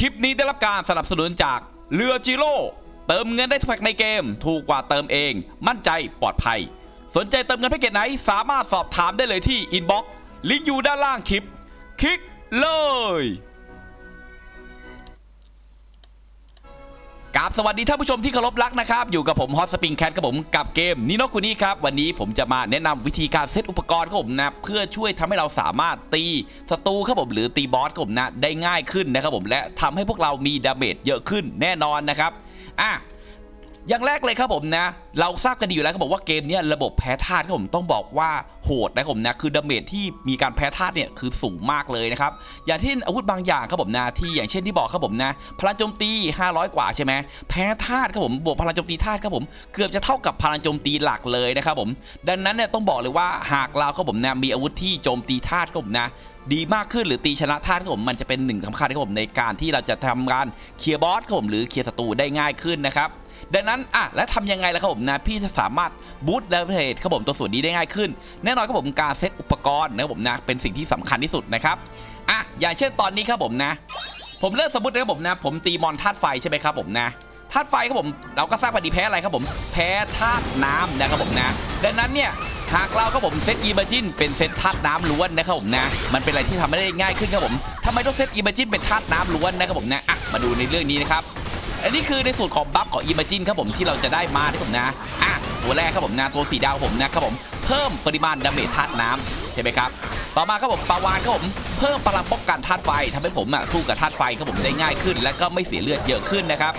คลิปนี้ได้รับการสนับสนุนจากเรือจิโร่เติมเงินได้ทุกแพ็คในเกม ถูกกว่าเติมเอง มั่นใจปลอดภัย สนใจเติมเงินแพ็กเกจไหน สามารถสอบถามได้เลยที่อินบ็อกซ์ลิงก์อยู่ด้านล่างคลิป คลิกเลย สวัสดีท่านผู้ชมที่เคารพรักนะครับ อยู่กับผมฮอตสปริงแคทกับผมกับเกมนิโนคุนี่ครับ วันนี้ผมจะมาแนะนำวิธีการเซตอุปกรณ์ครับผมนะ เพื่อช่วยทำให้เราสามารถตีศัตรูครับผมหรือตีบอสครับผมนะ ได้ง่ายขึ้นนะครับผมและทำให้พวกเรามีดาเมจเยอะขึ้นแน่นอนนะครับอะ อย่างแรกเลยครับผมนะ เราทราบกันดีอยู่แล้วครับผมว่าเกมนี้ระบบแพ้ธาตุครับผมต้องบอกว่าโหดนะครับผมนะคือดาเมจที่มีการแพ้ธาตุเนี่ยคือสูงมากเลยนะครับอย่างที่อาวุธบางอย่างครับผมนะที่อย่างเช่นที่บอกครับผมนะพลังโจมตี 500 กว่าใช่ไหมแพ้ธาตุครับผมบวกพลังโจมตีธาตุครับผมเกือบจะเท่ากับพลังโจมตีหลักเลยนะครับผมดังนั้นเนี่ยต้องบอกเลยว่าหากเราครับผมนะมีอาวุธที่โจมตีธาตุครับผมนะดีมากขึ้นหรือตีชนะธาตุครับผมมันจะเป็นหนึ่งสำคัญครับผมในการที่เราจะทำการเคลียร์บอสครับผมหรือเคลียร์ศัตรูได้ง่ายขึ้นนะครับ ดังนั้นอะแล้วทำยังไงล่ะครับผมนะพี่จะสามารถบูตต์เลเวลครับผมตัวส่วนนี้ได้ง่ายขึ้น แน่นอนครับผมการเซตอุปกรณ์นะครับผมนะเป็นสิ่งที่สำคัญที่สุดนะครับอะอย่างเช่นตอนนี้ครับผมนะ ผมเริ่มสมมตินะครับผมนะ ผมตีมอนธาตุไฟใช่ไหมครับผมนะธาตุไฟครับผมเราก็ทราบพอดีแพ้อะไรครับผม แพ้ธาตุน้ำนะครับผมนะ ดังนั้นเนี่ยหากเราครับผมเซตอีเมจินเป็นเซตธาตุน้ำล้วนนะครับผมนะ มันเป็นอะไรที่ทำให้ได้ง่ายขึ้นครับผมทำไมต้องเซตอีเมจินเป็นธาตุน้ำล้วนนะครับผมนะอะมาดูในเรื่องนี้นะครับ อันนี้คือในส่วนของบัฟของ Imagine ครับผมที่เราจะได้มาที่ผมนะอะตัวแรกครับผมนะตัวสีดาวผมนะครับผมเพิ่มปริมาณดาเมจธาตุน้ำใช่ไหมครับต่อมาครับผมปาวานครับผมเพิ่มพลังป้องกันธาตุไฟทำให้ผมอะสู้กับธาตุไฟครับผมได้ง่ายขึ้น และก็ไม่เสียเลือดเยอะขึ้นนะครับ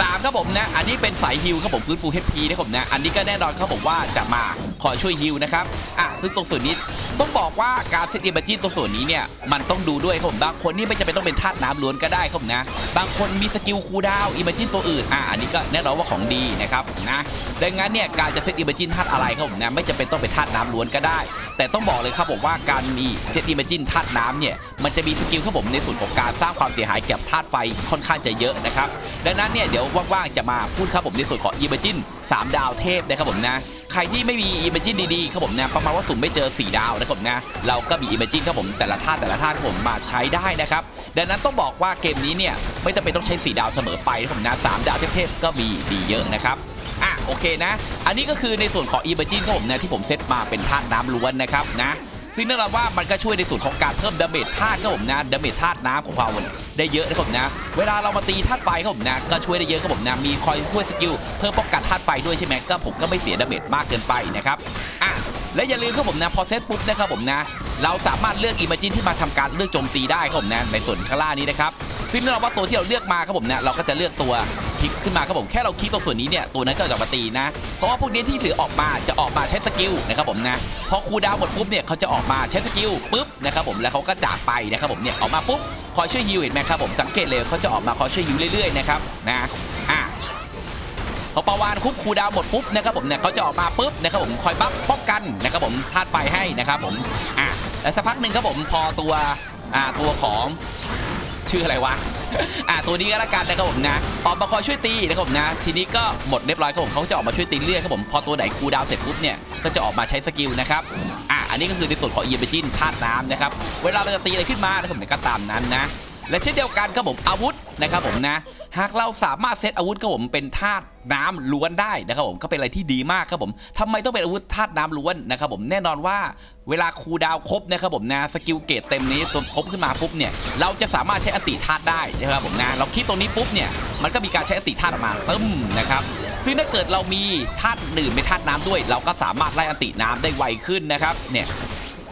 สามครับผมนะ อันนี้เป็นสายฮิลครับผมฟื้นฟู HP นะครับผมนะ อันนี้ก็แน่นอนครับผมว่าจะมาคอช่วยฮิลนะครับอะซึ่งตรงส่วนนี้ต้องบอกว่าการเซตเอิมเมจินตรงส่วนนี้เนี่ยมันต้องดูด้วยครับผมบางคนนี่ไม่จำเป็นต้องเป็นธาตุน้ำล้วนก็ได้ครับผมนะ บางคนมีสกิลคูดาวอิมเมจินตัวอื่นอะอันนี้ก็แน่นอนว่าของดีนะครับนะดังนั้นเนี่ยการจะเซตอิมเมจินธาตุอะไรครับผมนะไม่จำเป็นต้องเป็นธาตุน้ำล้วนก็ได้ แต่ต้องบอกเลยครับผมว่าการมีเซตอิมเมจินธาตุน้ำเนี่ยมันจะมีสกิลครับผมในส่วนของการสร้างความเสียหายเกี่ยวกับธาตุไฟค่อนข้างจะเยอะนะครับดังนั้นเนี่ยเดี๋ยวว่างๆจะมาพูดครับผมในส่วนของอิมเมจิน3 ดาวเทพนะครับผมนะ ครที่ไม่มีอิมเมจินดีๆครับผมนะประมาณว่าสุ่มไม่เจอ 4 ดาวนะครับผมนะเราก็มีอิมเมจินครับผมแต่ละธาตุแต่ละธาตุครับผมมาใช้ได้นะครับดังนั้นต้องบอกว่าเกมนี้เนี่ยไม่จำเป็นต้องใช้ 4 ดาวเสมอไปนะครับผมนะสามดาวเทพๆก็มีดีเยอะนะครับอะโอเคนะ อันนี้ก็คือในส่วนของอิมเมจินครับผมนะที่ผมเซตมาเป็นธาตุน้ำล้วนนะครับนะ ซึ่งแน่นอนว่ามันก็ช่วยในส่วนของการเพิ่มดาเมจธาตุครับผมนะดาเมจธาตุน้ำของเราเนี่ยได้เยอะนะครับผมนะ เวลาเรามาตีธาตุไฟครับผมนะ ก็ช่วยได้เยอะครับผมนะ มีคอยช่วยสกิลเพิ่มป้องกันธาตุไฟด้วยใช่ไหมก็ผมก็ไม่เสียดาเมจมากเกินไปนะครับอะและอย่าลืมครับผมนะพอเซตปุ๊บนะครับผมนะเราสามารถเลือกอิมเมจินที่มาทำการเลือกโจมตีได้ครับผมนะในส่วนข้างล่างนี้นะครับซึ่งแน่นอนว่าตัวที่เราเลือกมาครับผมนะเราก็จะเลือกตัว คลิกขึ้นมาครับผมแค่เราคลิกตรงส่วนนี้เนี่ยตัวนั้นก็จะมาตีนะเพราะว่าพวกนี้ที่ถือออกมาจะออกมาใช้สกิลนะครับผมนะพอครูดาวหมดปุ๊บเนี่ยเขาจะออกมาใช้สกิลปุ๊บนะครับผมแล้วเขาก็จากไปนะครับผมเนี่ยออกมาปุ๊บคอยช่วยฮิวเห็นไหมครับผมสังเกตเลยเขาจะออกมาคอยช่วยฮิวเรื่อยๆนะครับนะอะพอปาวานคุบคูดาวหมดปุ๊บนะครับผมเนี่ยเขาจะออกมาปุ๊บนะครับผมคอยบัฟป้องกันนะครับผมธาตุไฟให้นะครับผมอะแล้วสักพักหนึ่งครับผมพอตัวอ่าตัวของ ชื่ออะไรวะ อ่าตัวนี้ก็แล้วกันนะครับผมนะออกมาคอยช่วยตีนะครับผมนะ ทีนี้ก็หมดเรียบร้อยครับผมเขาจะออกมาช่วยตีเรื่อยครับผม พอตัวไหนคูดาวเสร็จปุ๊บเนี่ยก็จะออกมาใช้สกิลนะครับ อะอันนี้ก็คือในส่วนของเอียเบจินธาตุน้ำนะครับ เวลาเราจะตีอะไรขึ้นมานะครับผมก็ตามนั้นนะ และเช่นเดียวกันครับผมอาวุธนะครับผมนะหากเราสามารถเซตอาวุธครับผมเป็นธาตุน้ำล้วนได้นะครับผมก็เป็นอะไรที่ดีมากครับผมทำไมต้องเป็นอาวุธธาตุน้ำล้วนนะครับผมแน่นอนว่าเวลาคูดาวครบนะครับผมนะสกิลเกตเต็มนี้ตัวครบขึ้นมาปุ๊บเนี่ยเราจะสามารถใช้อันติธาตุได้นะครับผมนะเราคลิกตรงนี้ปุ๊บเนี่ยมันก็มีการใช้อันติธาตุออกมาตึ้มนะครับซึ่งถ้าเกิดเรามีธาตุอื่นเป็นธาตุน้ำด้วย เราก็สามารถไล่อันติน้ำได้ไวขึ้นนะครับเนี่ย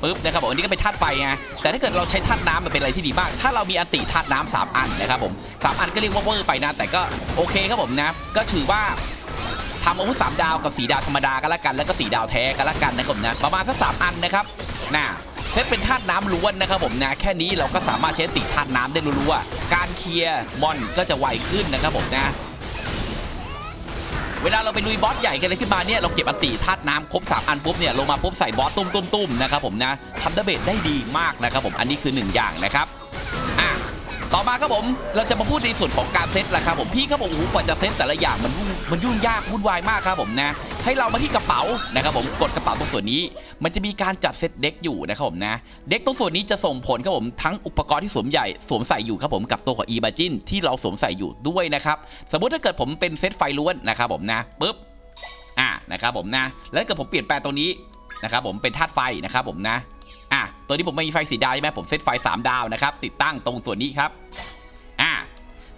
ปุ๊บนะครับผมอันนี้ก็เป็นธาตุไฟไงแต่ถ้าเกิดเราใช้ธาตุน้ำมันเป็นอะไรที่ดีมาก ถ้าเรามีอันติธาตุน้ำสามอันนะครับผมสามอันก็เรียกว่าเวอร์ไปนะแต่ก็โอเคครับผมนะก็ถือว่าทำอาวุธสามดาวกับสีดาวธรรมดากันละกันแล้วก็สีดาวแท้กันละกันนะครับผมนะประมาณสักสามอันนะครับน่ะเซตเป็นธาตุน้ำล้วนนะครับผมนะแค่นี้เราก็สามารถใช้ติธาตุน้ำได้รู้ๆว่าการเคลียร์มอนก็จะไวขึ้นนะครับผมนะ เวลาเราไปลุยบอสใหญ่กันเลยขึ้นมาเนี่ยเราเก็บอันติธาตุน้ำครบ3อันปุ๊บเนี่ยลงมาปุ๊บใส่บอสตุ้มตุ้มตุ้มนะครับผมนะทำดาเบจได้ดีมากนะครับผมอันนี้คือหนึ่งอย่างนะครับอะต่อมาครับผมเราจะมาพูดในส่วนของการเซตแหละครับผมพี่ครับผมโอ้โหกว่าจะเซตแต่ละอย่างมันยุ่งมันยุ่งยากวุ่นวายมากครับผมนะ ให้เรามาที่กระเป๋านะครับผมกดกระเป๋าตรงส่วนนี้ มันจะมีการจัดเซตเด็กอยู่นะครับผมนะเด็กตรงส่วนนี้จะส่งผลครับผมทั้งอุปกรณ์ที่สวมใหญ่สวมใส่อยู่ครับผมกับตัวของ e m a g i n ที่เราสวมใส่อยู่ด้วยนะครับสมมุติถ้าเกิดผมเป็นเซตไฟล้วนนะครับผมนะปุ๊บอ่านะครับผมนะแล้วเกิดผมเปลี่ยนแปลงตรงนี้นะครับผมเป็นธาตุไฟนะครับผมนะอะตัวนี้ผมไม่มีไฟสีดาวใช่ไหมผมเซตไฟสามดาวนะครับติดตั้งตรงส่วนนี้ครับ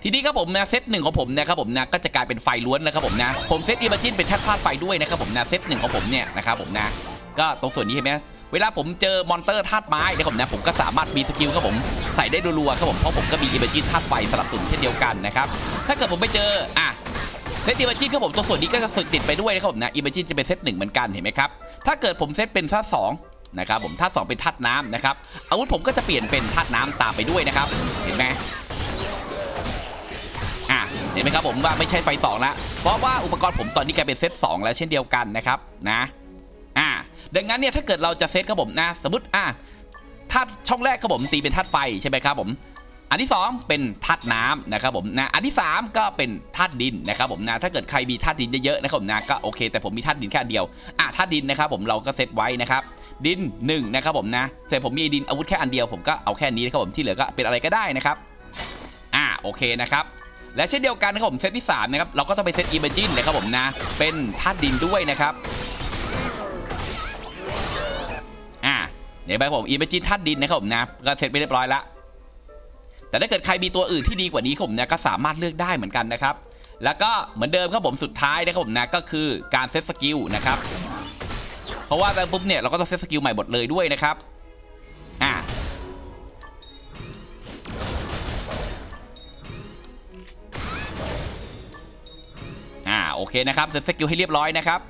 ทีนี้ครับผมนะเซตหนึ่งของผมนะครับผมนะก็จะกลายเป็นไฟล้วนนะครับผมนะผมเซตอิมเมจินเป็นแท่ธาตุไฟด้วยนะครับผมนะเซตหนึ่งของผมเนี่ยนะครับผมนะก็ตรงส่วนนี้เห็นไหมเวลาผมเจอมอนเตอร์ธาตุไม้นะครับผมนะผมก็สามารถมีสกิลครับผมใส่ได้รัวๆครับผมเพราะผมก็มีอิมเมจินธาตุไฟสลับสนุนเช่นเดียวกันนะครับถ้าเกิดผมไปเจออะเซตอิมเมจินครับผมตรงส่วนนี้ก็จะสึกติดไปด้วยนะครับผมนะอิมเมจินจะเป็นเซตหนึ่งเหมือนกันเห็นไหมครับถ้าเกิดผมเซตเป็นธาตุสองนะครับผมธาตุสองเป็นธาตุน้ำนะครับอาวุธผมก็จะเปลี่ยนเป็นธาตุน้ำตามไปด้วยนะครับเห็นไหม เห็นไหมครับผมว่าไม่ใช่ไฟ2ล้วเพราะว่าอุปกรณ์ผมตอนนี้กลายเป็นเซต2แล้วเช่นเดียวกันนะครับนะอ่าดังนั้นเนี่ยถ้าเกิดเราจะเซตครับผมนะสมมติอะธาตุช่องแรกครับผมตีเป็นธาตุไฟใช่ไหมครับผมอันที่ 2 เป็นธาตุน้ำนะครับผมนะอันที่ 3 ก็เป็นธาตุดินนะครับผมนะถ้าเกิดใครมีธาตุดินเยอะๆนะครับผมนะก็โอเค แต่ผมมีธาตุดินแค่เดียวอะธาตุดินนะครับผมเราก็เซตไว้นะครับดิน1นะครับผมนะแต่ผมมีดินอาวุธแค่อันเดียวผมก็เอาแค่นี้นะครับผมที่เหลือก็เป็นอะไรก็ได้นะครับอ่าโอเคนะครับ และเช่นเดียวกันนะครับผมเซตที่3นะครับเราก็ต้องไปเซต Imagine เลยครับผมนะเป็นธาตุดินด้วยนะครับอ่าเดี๋ยวไปผม Imagine ธาตุดินนะครับผมนะก็เซตไปเรียบร้อยแล้วแต่ถ้าเกิดใครมีตัวอื่นที่ดีกว่านี้ครับผมนะก็สามารถเลือกได้เหมือนกันนะครับ แล้วก็เหมือนเดิมครับผมสุดท้ายนะครับผมนะก็คือการเซตสกิลนะครับเพราะว่าไปปุ๊บเนี่ยเราก็ต้องเซตสกิลใหม่หมดเลยด้วยนะครับอ่า โอเคนะครับเซตสกิลให้เรียบร้อยนะครับ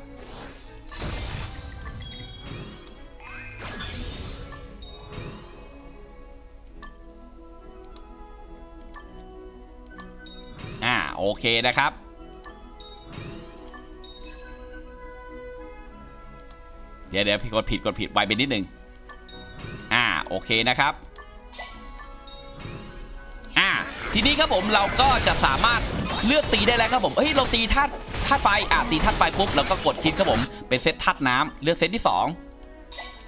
อ่าโอเคนะครับเดี๋ยวเดี๋ยวพี่กดผิดกดผิดไวไปนิดนึงอ่าโอเคนะครับอ่าทีนี้ครับผมเราก็จะสามารถเลือกตีได้แล้วครับผมเฮ้ยเราตีธาตุ ธาตุไฟอะตีธาตุไฟปุ๊บเราก็กดคลิกครับผมเป็นเซตธาตุน้ำเลือกเซตที่สอง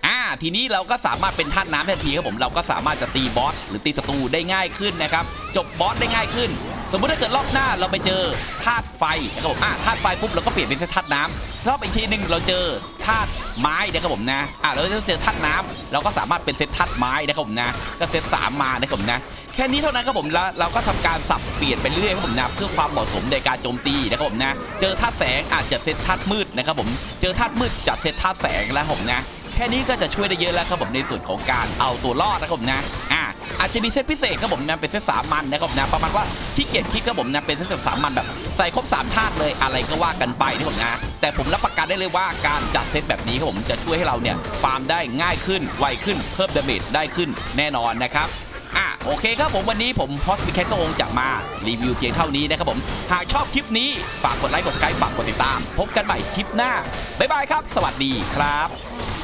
อ่า ทีนี้เราก็สามารถเป็นธาตุน้ำทันทีครับผมเราก็สามารถจะตีบอสหรือตีศัตรูได้ง่ายขึ้นนะครับจบบอสได้ง่ายขึ้น สมมุติถ้าเกิดรอบหน้าเราไปเจอธาตุไฟนะครับผมอ่าธาตุไฟปุ๊บเราก็เปลี่ยนเป็นเซตธาตุน้ำรอบอีกทีหนึ่งเราเจอ ธาตุไม้นะครับผมนะอ่าเราจะเจอธาตุน้ำเราก็สามารถเป็นเซตธาตุไม้นะครับผมนะก็เซตสามมานะครับผมนะแค่นี้เท่านั้นครับผมแล้วเราก็ทำการสับเปลี่ยนไปเรื่อยๆครับผมนะเพื่อความเหมาะสมในการโจมตีนะครับผมนะ เจอธาตุแสงอาจจะเซตธาตุมืดนะครับผมเจอธาตุมืดจัดเซตธาตุแสงแล้วผมนะ ค่นี้ก็จะช่วยได้เยอะแล้วครับผมในส่วนของการเอาตัวรอดนะครับผมนะอ่าอาจจะมีเซตพิเศษครับผมนะเป็นเซตสามัญนะครับผมนะประมาณว่าขี้เกียจคิดครับผมนะเป็นเซตสามัญแบบใส่ครบสามธาตุเลยอะไรก็ว่ากันไปนะครับผมนะแต่ผมรับประกันได้เลยว่าการจัดเซตแบบนี้ครับผมจะช่วยให้เราเนี่ยฟาร์มได้ง่ายขึ้นไวขึ้นเพิ่มดาเมจได้ขึ้นแน่นอนนะครับอะโอเคครับผมวันนี้ผมพอสมิแคทก็คงจะมารีวิวเพียงเท่านี้นะครับผมหากชอบคลิปนี้ฝากกดไลค์กดไลค์ฝากกดติดตาม พบกันใหม่คลิปหน้า บ๊ายบายครับ สวัสดีครับ